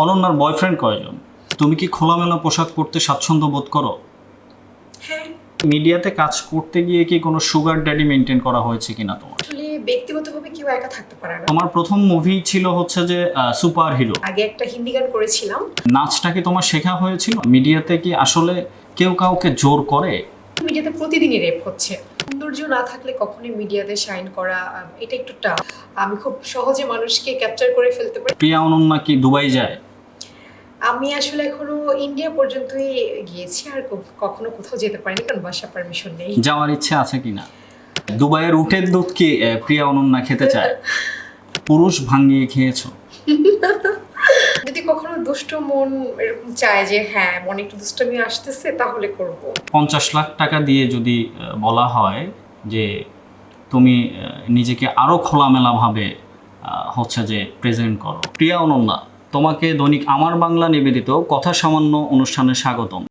অনন্যার বয়ফ্রেন্ড কয়জন? তুমি কি খোলামেলা পোশাক পরতে স্বাচ্ছন্দ্য বোধ করো? হ্যাঁ। মিডিয়াতে কাজ করতে গিয়ে কি কোনো সুগার ড্যাডি মেনটেন করা হয়েছে কিনা তোমার? আসলে ব্যক্তিগতভাবে কেউ একা থাকতে পারে না। তোমার প্রথম মুভি ছিল হচ্ছে যে সুপার হিরো আগে একটা হিন্দি গান করেছিলাম। নাচটা কি তোমার শেখা হয়েছিল? মিডিয়াতে কি আসলে কেউ কাউকে জোর করে? মিডিয়াতে প্রতিদিনই রেপ হচ্ছে। সৌন্দর্য না থাকলে কখনোই মিডিয়াতে শাইন করা এটা একটু টাফ আমি খুব সহজে মানুষকে ক্যাপচার করে ফেলতে পারি। প্রিয়া অনন্যা কি দুবাই যায়? আমি আসলে এখনও ইন্ডিয়া পর্যন্তই গিয়েছি আর কখনো কোথাও যেতে পারিনি কারণ বাসা পারমিশন নেই। যাওয়ার ইচ্ছে আছে কিনা? দুবাইয়ের উটের দুধ কি প্রিয়া অনন্যা খেতে চায়? পুরুষ ভাঙিয়ে খেয়েছো? কখনো দুষ্ট মন এরকম চায় যে হ্যাঁ মনে একটু দুষ্টমি আসতেছে, তাহলে করব পঞ্চাশ লাখ টাকা দিয়ে যদি বলা হয় যে, তুমি নিজেকে আরও খোলামেলাভাবে হচ্ছে যে প্রেজেন্ট করো। প্রিয়া অনন্যা, তোমাকে দৈনিক আমার বাংলা নিবেদিত কথা সামান্য অনুষ্ঠানে স্বাগতম।